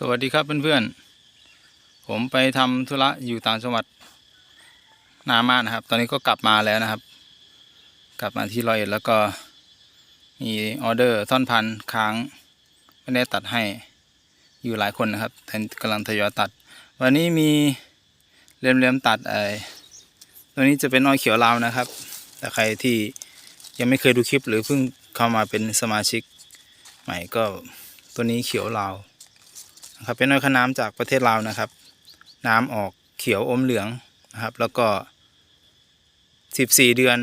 สวัสดีครับเพื่อนๆ ผมไปทำธุระอยู่ต่างจังหวัดนานมากนะครับ ตอนนี้ก็กลับมาแล้วนะครับ กลับมาที่ร้อยเอ็ดแล้วก็มีออเดอร์ท่อนพันค้างไม่ได้ตัดให้อยู่หลายคนนะครับแต่กำลังทยอยตัด วันนี้มีเลียมๆตัดไอ้ตัวนี้จะเป็นอ้อยเขียวลาวนะครับ แต่ใครที่ยังไม่เคยดูคลิปหรือเพิ่งเข้ามาเป็นสมาชิกใหม่ก็ตัวนี้เขียวลาว นะครับเป็นอ้อยขน้ำจากประเทศลาวนะครับ น้ำออกเขียวอมเหลืองนะครับ แล้วก็ 14 เดือน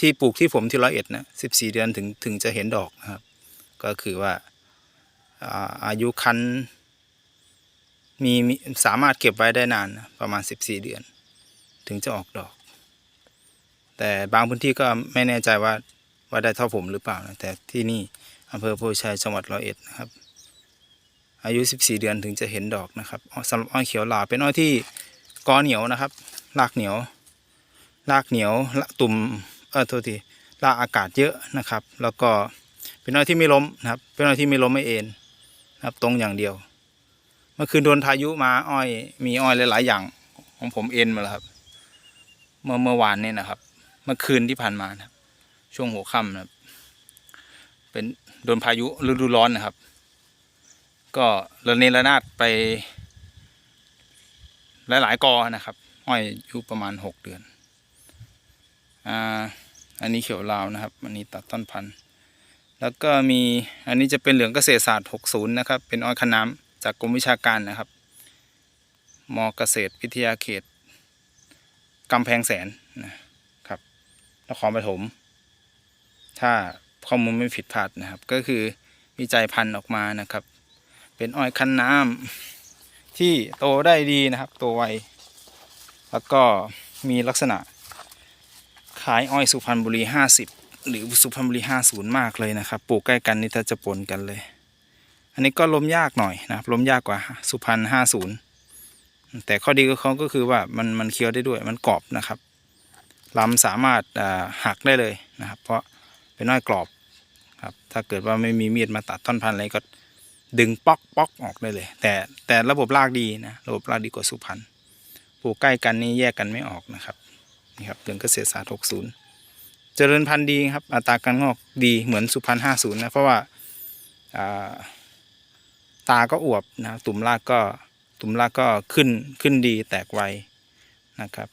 ที่ปลูกที่ผมที่ร้อยเอ็ดนะ14 เดือนถึงถึงจะเห็นดอกนะครับ ก็คือว่าอายุคันมีมีสามารถเก็บไว้ได้นานประมาณ 14 เดือน ถึงจะออกดอก แต่บางพื้นที่ก็ไม่แน่ใจว่าว่าได้เท่าผมหรือเปล่านะแต่ที่นี่อำเภอโพชัยจังหวัดร้อยเอ็ดนะครับ อายุ 14 เดือนถึงจะเห็นดอกนะครับอ้อสำหรับอ้อยเขียวหลาเป็นอ้อยที่กอเหนียวนะครับรากเหนียวรากเหนียวละตุ่มเออโทษทีรากอากาศเยอะนะครับ แล้วก็เป็นอ้อยที่ไม่ล้มนะครับ เป็นอ้อยที่ไม่ล้มไม่เอ็นนะครับ ตรงอย่างเดียว เมื่อคืนโดนพายุมาอ้อย มีอ้อยหลาย ๆ อย่างของผมเอ็นมาแล้วครับ เมื่อเมื่อวานนี่นะครับ เมื่อคืนที่ผ่านมานะครับ ช่วงหัวค่ำนะครับ เป็นโดนพายุฤดูร้อนนะครับ ก็ระเนระนาดไป หลาย ๆ กอนะครับอ้อยอายุประมาณหกเดือนอ่าอันนี้เขียวลาวนะครับ อันนี้ตัดต้นพันธุ์ แล้วก็มีอันนี้จะเป็นเหลืองเกษตรศาสตร์ 60 นะครับ เป็นอ้อยขน้ำจากกรมวิชาการนะครับ มเกษตรวิทยาเขตกำแพงแสนนะครับนครปฐม ถ้าข้อมูลไม่ผิดพลาดนะครับ ก็คือวิจัยพันธุ์ออกมานะครับ เป็นอ้อยคั้นน้ำที่โตได้ดีนะครับโตไวแล้วก็มีลักษณะคล้ายอ้อยสุพรรณบุรี 50 หรือสุพรรณบุรี 50 มากเลยนะครับปลูกใกล้กันนี่ถ้าจะปนกันเลย อันนี้ก็ล้มยากหน่อยนะครับล้มยากกว่าสุพรรณ50 แต่ข้อดีของเขาก็คือว่ามันมันเคี้ยวได้ด้วยมันกรอบนะครับลำสามารถหักได้เลยนะครับ เพราะเป็นอ้อยกรอบครับถ้าเกิดว่าไม่มีมีดมาตัดท่อนพันธุ์อะไรก็ ดึงป๊อกป๊อกออกได้เลย แต่แต่ระบบรากดีนะระบบรากดีกว่าสุพรรณปลูกใกล้กันนี่แยกกันไม่ออกนะครับนี่ครับเรื่องเกษตรศาสตร์60 เจริญพันธุ์ดีครับ อัตราการงอกดีเหมือนสุพรรณ50 นะ เพราะว่าาตาก็อวบนะตุ่มรากก็ตุ่มรากก็ขึ้นขึ้นดีแตกไวนะครับ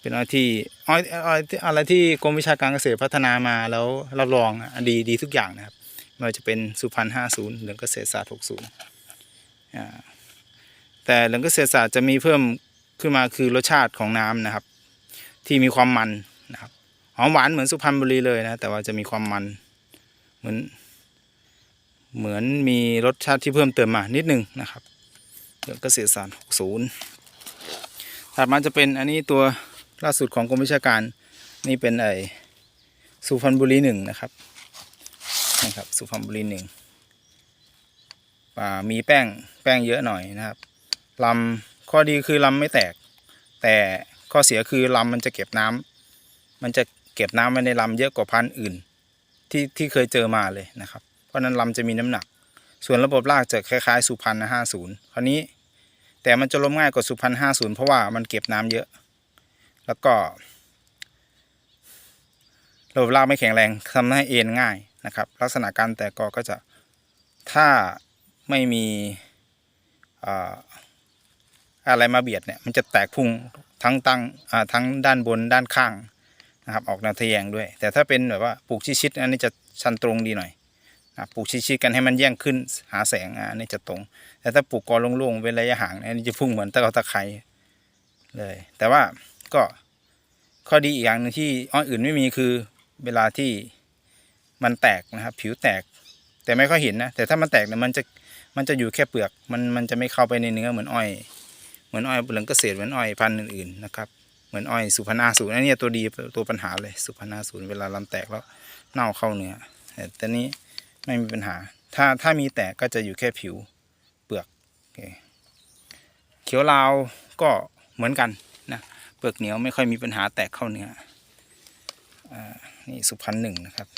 เป็นอะไรที่อ้อยอะไรที่กรมวิชาการเกษตรพัฒนามาแล้วรับรองอดีดีทุกอย่างนะครับ ไม่ว่าจะเป็นสุพรรณ50เหลืองเกษตรศาสตร์60อ่าแต่เหลืองเกษตรศาสตร์จะมีเพิ่มขึ้นมาคือรสชาติของน้ำนะครับ ที่มีความมันนะครับหอมหวานเหมือนสุพรรณบุรีเลยนะ แต่ว่าจะมีความมันเหมือน เหมือนมีรสชาติที่เพิ่มเติมมานิดนึงนะครับเหลืองเกษตรศาสตร์60ถัดมาจะเป็นอันนี้ตัวล่าสุดของกรมวิชาการนี่เป็นไอสุพรรณบุรีหนึ่งนะครับ นะครับสุพรรณบุรีหนึ่งอ่ามีแป้งแป้งเยอะหน่อยนะครับลำข้อดีคือลำไม่แตก แต่ข้อเสียคือลำมันจะเก็บน้ำมันจะเก็บน้ำไว้ในลำเยอะกว่าพันธุ์อื่น ที่ที่เคยเจอมาเลยนะครับ เพราะนั้นลำจะมีน้ำหนัก ส่วนระบบรากจะคล้ายๆสุพรรณห้าศูนย์คราวนี้แต่มันจะล้มง่ายกว่าสุพรรณห้าศูนย์เพราะว่ามันเก็บน้ำเยอะ แล้วก็ระบบรากไม่แข็งแรงทำให้เอ็นง่ายนะครับ ลักษณะการแตกกอก็จะถ้าไม่มีอะไรมาเบียดเนี่ยมันจะแตกพุ่งทั้งตั้งทั้งด้านบนด้านข้างนะครับออกแนวทะแยงด้วย แต่ถ้าเป็นแบบว่าปลูกชิดๆอันนี้จะชันตรงดีหน่อยนะปลูกชิดๆกันให้มันแย่งขึ้นหาแสงอันนี้จะตรง แต่ถ้าปลูกกอโล่งๆเป็นระยะห่างอันนี้จะพุ่งเหมือนตะเกาตะไคร้เลย แต่ว่าก็ข้อดีอีกอย่างหนึงที่อ้ออื่นไม่มีคือเวลาที่ มันแตกนะครับ ผิวแตก แต่ไม่ค่อยเห็นนะ แต่ถ้ามันแตกเนี่ยมันจะมันจะอยู่แค่เปลือก มันมันจะไม่เข้าไปในเนื้อเหมือนอ้อย เหมือนอ้อยเหลืองเกษตรเหมือนอ้อยพันธุ์อื่นๆนะครับ เหมือนอ้อยสุพรรณาศูนย์อันนี้ตัวดีตัวปัญหาเลยสุพรรณาศูนย์เวลาลำแตกแล้วเน่าเข้าเนื้อแต่ตอนนี้ไม่มีปัญหา ถ้าถ้ามีแตกก็จะอยู่แค่ผิวเปลือกเขียวลาวก็เหมือนกันนะเปลือกเหนียวไม่ค่อยมีปัญหาแตกเข้าเนื้อนี่สุพรรณหนึ่งนะครับ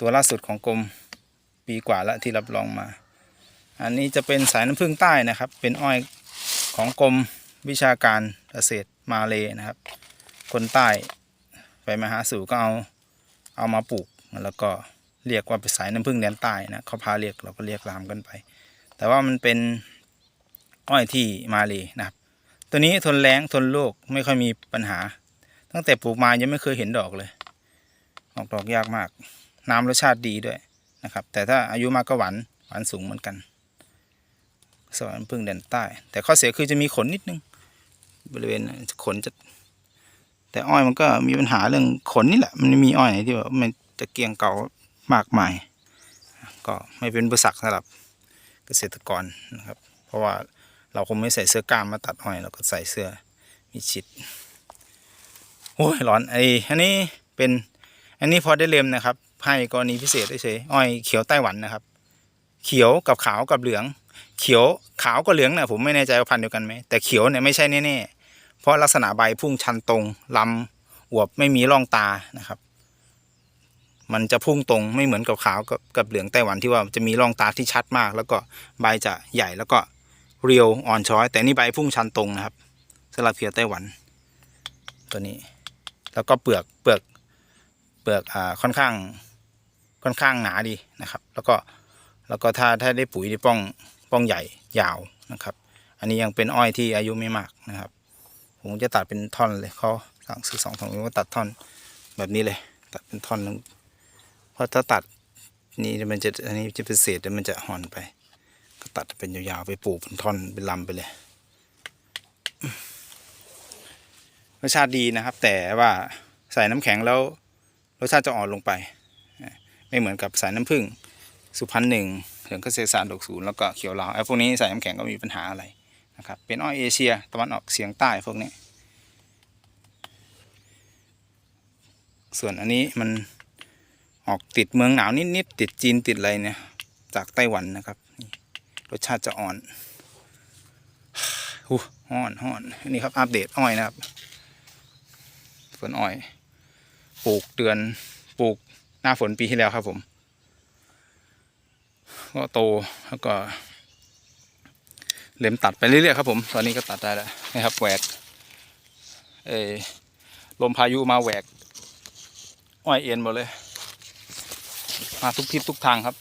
ตัวล่าสุดของกรมปีกว่าแล้วที่รับรองมา อันนี้จะเป็นสายน้ำผึ้งใต้นะครับ เป็นอ้อยของกรมวิชาการเกษตรมาเลยนะครับ คนใต้ไปมาหาสู่ก็เอาเอามาปลูกแล้วก็เรียกว่าเป็นสายน้ำผึ้งแดนใต้นะเขาพาเรียกเราก็เรียกรามกันไป แต่ว่ามันเป็นอ้อยที่มาเลยนะครับ ตัวนี้ทนแรงทนโรคไม่ค่อยมีปัญหา ตั้งแต่ปลูกมายังไม่เคยเห็นดอกเลย ออกดอกยากมาก น้ำรสชาติดีด้วยนะครับ แต่ถ้าอายุมากก็หวานหวานสูงเหมือนกัน สวรรค์พึ่งแดนใต้ แต่ข้อเสียคือจะมีขนนิดนึง บริเวณขนจะ แต่อ้อยมันก็มีปัญหาเรื่องขนนี่แหละ มันมีอ้อยไหนที่แบบมันจะเกียงเก่ามากมาย ก็ไม่เป็นบุษักสำหรับเกษตรกรนะครับ เพราะว่าเราคงไม่ใส่เสื้อกล้ามมาตัดอ้อยเราก็ใส่เสื้อมีชิดโอ้ยร้อนไอ้อันนี้เป็นอันนี้พอได้เล็มนะครับ ให้กรณีพิเศษเฉยอ้อยเขียวไต้หวันนะครับ เขียวกับขาวกับเหลือง เขียวขาวกับเหลืองเนี่ยผมไม่แน่ใจว่าพันธุ์เดียวกันไหมแต่เขียวเนี่ยไม่ใช่แน่ๆเพราะลักษณะใบพุ่งชันตรงลำอวบไม่มีร่องตานะครับ มันจะพุ่งตรงไม่เหมือนกับขาวกับกับเหลืองไต้หวันที่ว่าจะมีร่องตาที่ชัดมาก แล้วก็ใบจะใหญ่แล้วก็เรียวอ่อนช้อย แต่นี่ใบพุ่งชันตรงนะครับสำหรับเขียวไต้หวัน ตัวนี้ แล้วก็เปลือกเปลือกเปลือกอ่าค่อนข้าง ค่อนข้างหนาดีนะครับ แล้วก็แล้วก็ถ้าถ้าได้ปุ๋ยที่ป้องป้องใหญ่ยาวนะครับ อันนี้ยังเป็นอ้อยที่อายุไม่มากนะครับ ผมจะตัดเป็นท่อนเลยเขาสั่งซื้อสองถุงผมก็ตัดท่อนแบบนี้เลย ตัดเป็นท่อนนึงเพราะถ้าตัดนี่มันจะอันนี้จะเป็นเศษแล้วมันจะห่อนไป ก็ตัดเป็นยาวๆไปปลูกเป็นท่อนเป็นลำไปเลยรสชาติดีนะครับ แต่ว่าใส่น้ำแข็งแล้วรสชาติจะอ่อนลงไป ไม่เหมือนกับสายน้ำผึ้งสุพรรณหนึ่งเหลืองเกษตรศาสตร์ดอกศูนย์แล้วก็เขียวลาวไอ้พวกนี้ใส่น้ำแข็งก็มีปัญหาอะไรนะครับเป็นอ้อยเอเชียตะวันออกเฉียงใต้พวกนี้ ส่วนอันนี้มันออกติดเมืองหนาวนิดๆติดจีนติดอะไรเนี่ยจากไต้หวันนะครับ รสชาติจะอ่อนหูห้อนห้อนนี่ครับอัปเดตอ้อยนะครับสวนอ้อย ปลูกเดือนปลูก หน้าฝนปีที่แล้วครับผม ก็โตแล้วก็เล็มตัดไปเรื่อยๆครับผม ตอนนี้ก็ตัดได้แล้วนะครับแหวกเอลมพายุมาแหวกอ้อยเอ็นหมดเลย มาทุกทิศทุกทางครับ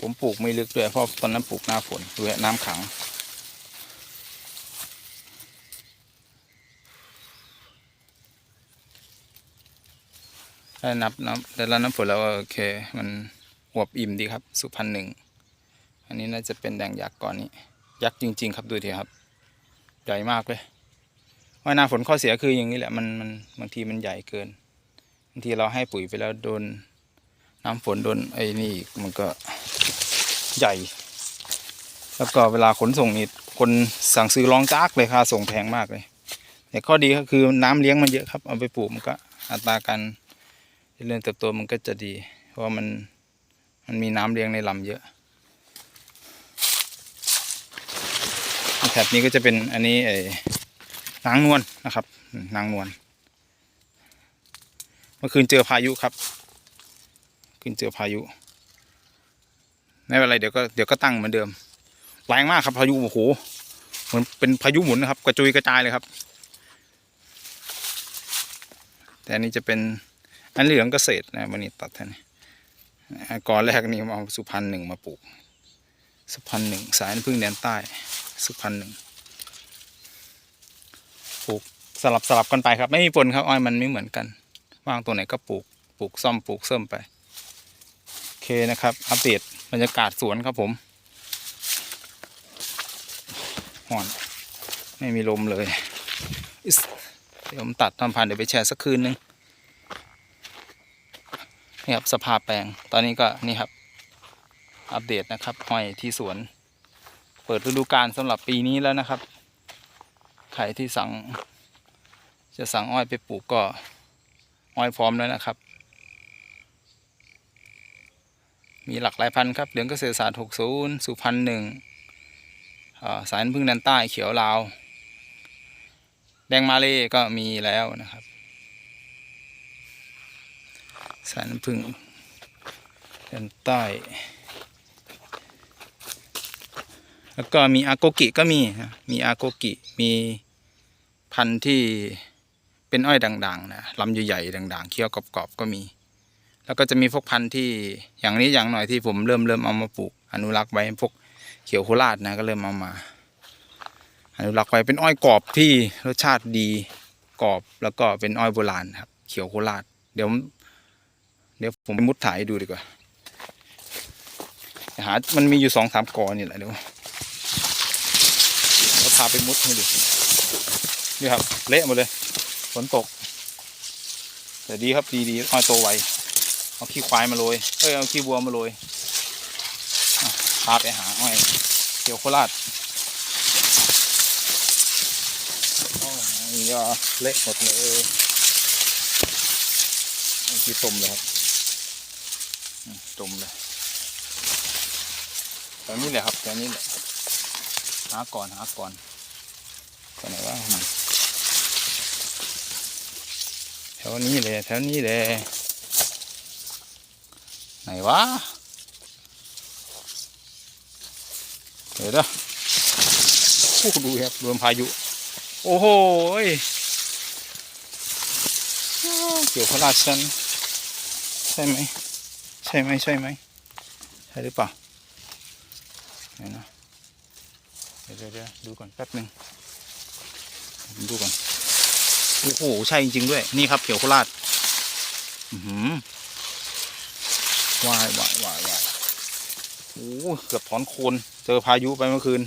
ผมปลูกไม่ลึกด้วยเพราะตอนนั้นปลูกหน้าฝนด้วยน้ำขัง ได้นับน้ำได้รับน้ำฝนแล้วโอเค มันอวบอิ่มดีครับ สุพรรณหนึ่ง อันนี้น่าจะเป็นแดงยักษ์ก่อนนี้ ยักษ์จริง ๆ ครับดูทีครับ ใหญ่มากเลยว่าหน้าฝนข้อเสียคืออย่างนี้แหละมันมันบางทีมันใหญ่เกินบางทีเราให้ปุ๋ยไปแล้วโดนน้ำฝนโดนไอ้นี่มันก็ใหญ่ แล้วก็เวลาขนส่งนี่คนสั่งซื้อรองจากเลยค่าส่งแพงมากเลย แต่ข้อดีก็คือน้ำเลี้ยงมันเยอะครับ เอาไปปลูกมันก็อัตราการ เจริญเติบโตมันก็จะดี เพราะมันมันมีน้ำเลี้ยงในลำเยอะแถบนี้ก็จะเป็นอันนี้ไอ้นางนวลนะครับ นางนวลเมื่อคืนเจอพายุครับ คืนเจอพายุไม่เป็นไรเดี๋ยวก็เดี๋ยวก็ตั้งเหมือนเดิมแรงมากครับพายุโอ้โหเหมือนเป็นพายุหมุนนะครับ กระจุยกระจายเลยครับ แต่อันนี้จะเป็น อันเหลืองเกษตรนะวันนี้ตัดท่านก่อนแรกนี่เอาสุพรรณหนึ่งมาปลูก สุพรรณหนึ่งสายพึ่งแดนใต้ สุพรรณหนึ่งปลูกสลับสลับกันไปครับไม่มีผลครับอ้อยมันไม่เหมือนกันว่างตัวไหนก็ปลูกปลูกซ่อมปลูกเสริมไปโอเคนะครับ อัปเดตบรรยากาศสวนครับผมห่อนไม่มีลมเลย เดี๋ยวผมตัดทำพันเดี๋ยวไปแช่สักคืนนึง นี่ครับสภาพแปลง ตอนนี้ก็นี่ครับ อัปเดตนะครับห้อยที่สวน เปิดฤดูกาลสำหรับปีนี้แล้วนะครับใครที่สั่ง จะสั่งอ้อยไปปลูกก็อ้อยพร้อมแล้วนะครับ มีหลักหลายพันธุ์ครับเหลืองเกษตรศาสตร์60สุพรรณหนึ่งสายพึ่งแดนใต้เขียวลาว แดงมาเล่ก็มีแล้วนะครับ สายน้ำพึ่งแดนใต้ แล้วก็มีอาโกกิก็มีนะมีอาโกกิมีพันธุ์ที่เป็นอ้อยด่างๆนะลำใหญ่ๆด่างๆเคี้ยวกรอบๆก็มี แล้วก็จะมีพวกพันธุ์ที่อย่างนี้อย่างหน่อยที่ผมเริ่มเริ่มเอามาปลูก อนุรักษ์ไว้พวกเขียวโคราชนะก็เริ่มเอามา อนุรักษ์ไว้เป็นอ้อยกรอบที่รสชาติดีกรอบแล้วก็เป็นอ้อยโบราณครับ เขียวโคราชเดี๋ยว เดี๋ยวผมไปมุดถ่ายดูดีกว่าหา มันมีอยู่สองสามกอนี่แหละเดี๋ยวเราพาไปมุดให้ดูนี่ครับ เละหมดเลยฝนตก แต่ดีครับดีดีอ้อยโตไวเอาขี้ควายมาโรยเอ้ยเอาขี้วัวมาโรยพาไปหาอ้อยเขียวโคราชโอ้ยเละหมดเลยเอาขี้ตุ่มเลยครับ อืมเลยแถวนี้แหละครับแถวนี้แหละหาก่อนหาก่อนไปไหนวะอืมแถวนี้เลยแถวนี้เลยไหนวะเดี๋ยวนะโอ้โหดูครับโดนพายุ โอ้โหเกี่ยวพระราชันใช่ไหม ใช่ไหมใช่ไหมใช่หรือเปล่าเดี๋ยวนะเดี๋ยวเดี๋ยวดูก่อนแป๊บหนึ่งดูก่อนโอ้โหใช่จริง ๆ ด้วย นี่ครับเขียวโคราชอือหวายวายวายวายโอ้เกือบถอนโคนเจอพายุไปเมื่อคืน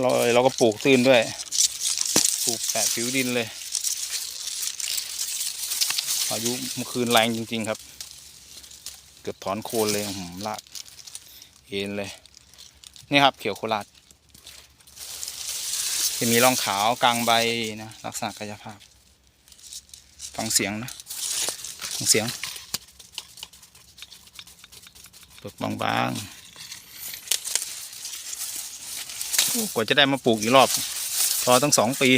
เราเราก็ปลูกตื้นด้วย ปลูกแปะผิวดินเลย พายุเมื่อคืนแรงจริง ๆ ครับ กือบถอนโคนเลยหืมลากเอ็นเลย นี่ครับเขียวโคราชจะมีร่องขาวกลางใบนะลักษณะกายภาพ ฟังเสียงนะฟังเสียงเปลือกบางๆกว่าจะได้มาปลูกอีกรอบรอตั้งสองปี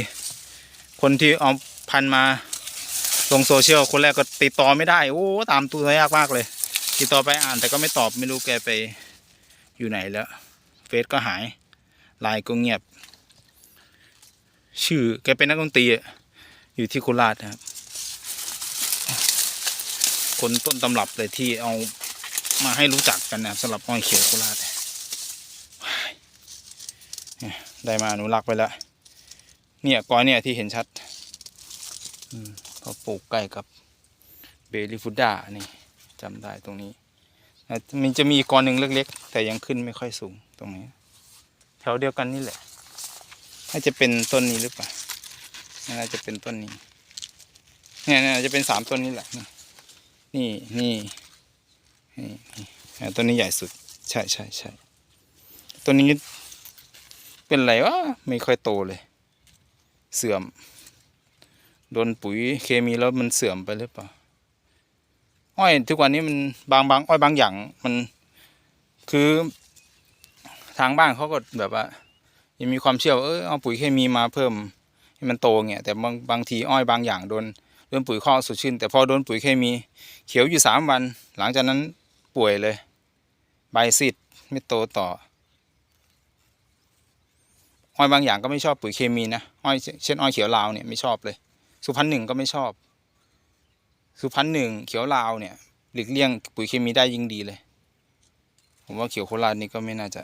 คนที่เอาพันมาลงโซเชียลคนแรกก็ติดต่อไม่ได้ โอ้ ตามตัวยากมากเลย ติดต่อไปอ่านแต่ก็ไม่ตอบไม่รู้แกไปอยู่ไหนแล้ว เฟซก็หายไลน์ก็เงียบ ชื่อแกเป็นนักดนตรีอยู่ที่โคราชนะครับ คนต้นตำรับเลยที่เอามาให้รู้จักกันนะสำหรับอ้อยเขียวโคราชได้มาอนุรักษ์ไปแล้วเนี่ยก้อนเนี่ยที่เห็นชัดอืมเขาปลูกใกล้กับเบลิฟูด้านี่ จำได้ตรงนี้มันจะมีก้อนหนึ่งเล็กๆ แต่ยังขึ้นไม่ค่อยสูงตรงนี้ แถวเดียวกันนี่แหละน่าจะเป็นต้นนี้หรือเปล่าน่าจะเป็นต้นนี้เนี่ยน่าจะเป็นสามต้นนี้แหละนี่นี่นี่นี่ต้นนี้ใหญ่สุด ใช่ใช่ใช่ต้นนี้เป็นไรวะไม่ค่อยโตเลย เสื่อมโดนปุ๋ยเคมีแล้วมันเสื่อมไปหรือเปล่า อ้อยทุกวันนี้มันบางบางอ้อยบางอย่างมันคือทางบ้านเขาก็แบบว่ายังมีความเชื่อว่าเออเอาปุ๋ยเคมีมาเพิ่มให้มันโตเงี้ยแต่บางบางทีอ้อยบางอย่างโดนโดนปุ๋ยข้อสดชื่น แต่พอโดนปุ๋ยเคมี เขียวอยู่สามวัน หลังจากนั้นป่วยเลย ใบซีดไม่โตต่ออ้อยบางอย่างก็ไม่ชอบปุ๋ยเคมีนะอ้อยเช่นอ้อยเขียวลาวเนี่ยไม่ชอบเลย สุพรรณหนึ่งก็ไม่ชอบ สุพรรณหนึ่งเขียวลาวเนี่ยหลีกเลี่ยงปุ๋ยเคมีได้ยิ่งดีเลย ผมว่าเขียวโคราชนี่ก็ไม่น่าจะ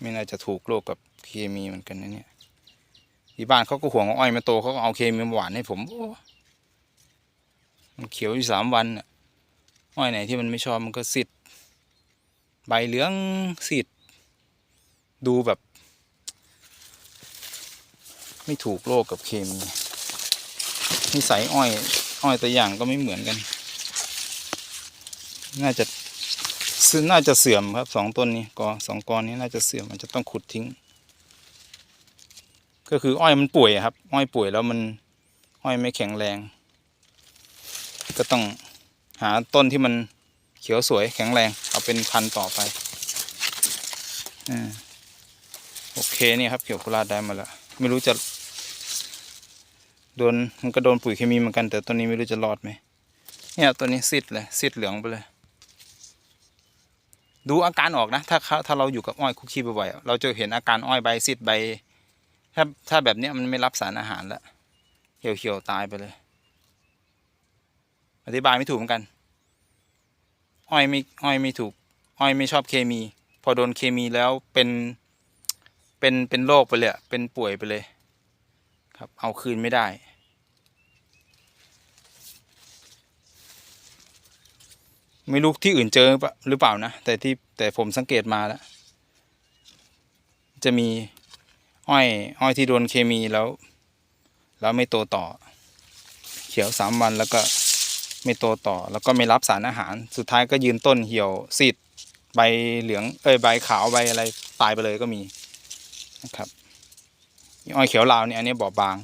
ไม่น่าจะถูกโรคกับเคมีเหมือนกันนะเนี่ยที่บ้านเขาก็ห่วงอ้อยมันโตเขาก็เอาเคมีมาหวานให้ผมโอ้มันเขียวอยู่สามวันอ้อยไหนที่มันไม่ชอบมันก็สิดใบเหลืองสิดดูแบบ ไม่ถูกโรคกับเคมีนิสัยอ้อย อ้อยตัวอย่างก็ไม่เหมือนกัน น่าจะซึ่งน่าจะเสื่อมครับสองต้นนี้กอสองกอนี้น่าจะเสื่อมมันจะต้องขุดทิ้ง ก็คืออ้อยมันป่วยครับ อ้อยป่วยแล้วมันอ้อยไม่แข็งแรง ก็ต้องหาต้นที่มันเขียวสวยแข็งแรง เอาเป็นพันต่อไปอาโอเคนี่ครับเขียวโคราชได้มาแล้ว ไม่รู้จะ โดนมันก็โดนปุ๋ยเคมีเหมือนกัน แต่ต้นนี้ไม่รู้จะรอดไหมเนี่ยตัวนี้ซิดเลยซิดเหลืองไปเลย ดูอาการออกนะ ถ้าเขาถ้าเราอยู่กับอ้อยคุกคีบ่อยๆเราจะเห็นอาการอ้อยใบซิดใบ ถ้าถ้าแบบเนี้ยมันไม่รับสารอาหารแล้วเหี่ยวเหี่ยวๆตายไปเลย อธิบายไม่ถูกเหมือนกัน อ้อยไม่อ้อยไม่ถูก อ้อยไม่ชอบเคมี พอโดนเคมีแล้วเป็นเป็นเป็นโรคไปเลยเป็นป่วยไปเลย ครับ เอาคืนไม่ได้ ไม่รู้ที่อื่นเจอหรือเปล่านะ แต่ที่แต่ผมสังเกตมาแล้ว จะมีอ้อยอ้อยที่โดนเคมีแล้ว แล้วไม่โตต่อ เขียวสามวันแล้วก็ไม่โตต่อ แล้วก็ไม่รับสารอาหาร สุดท้ายก็ยืนต้นเหี่ยวซีดใบเหลืองเอ้ยใบขาวใบอะไรตายไปเลยก็มีนะครับอ้อยเขียวลาวเนี่ยอันนี้บอบบาง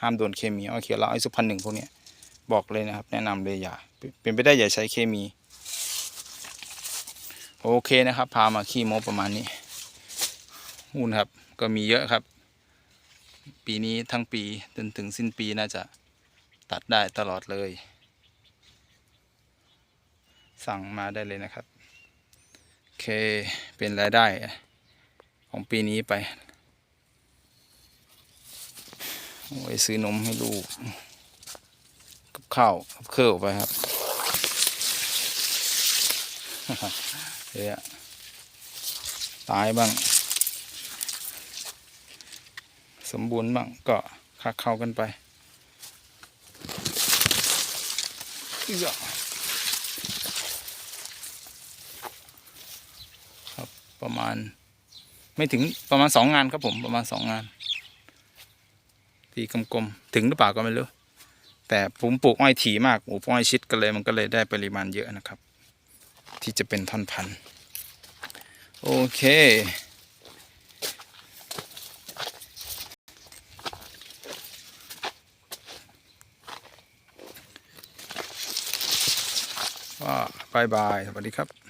ห้ามโดนเคมีอ้อยเขียวลาวอ้อยสุพรรณหนึ่งพวกเนี้ยบอกเลยนะครับ แนะนำเลยอย่าเป็นไปได้อย่าใช้เคมี โอเคนะครับ พามาขี้โมประมาณนี้หุ้นครับก็มีเยอะครับ ปีนี้ทั้งปีจนถึงสิ้นปีน่าจะตัดได้ตลอดเลย สั่งมาได้เลยนะครับ โอเคเป็นรายได้ของปีนี้ไปเอาไว้ซื้อนมให้ลูก กับข้าวกับเครื่องไปครับ เยอะตายบ้าง สมบูรณ์บ้างก็คักเข้ากันไปอื้อครับประมาณ ไม่ถึงประมาณสองงานครับผมประมาณสองงานตีกลมๆถึงหรือเปล่าก็ไม่รู้แต่ผมปลูกอ้อยถี่มากปลูกอ้อยชิดกันเลยมันก็เลยได้ปริมาณเยอะนะครับ ที่จะเป็นท่อนพันโอเคว่าบายบาย สวัสดีครับ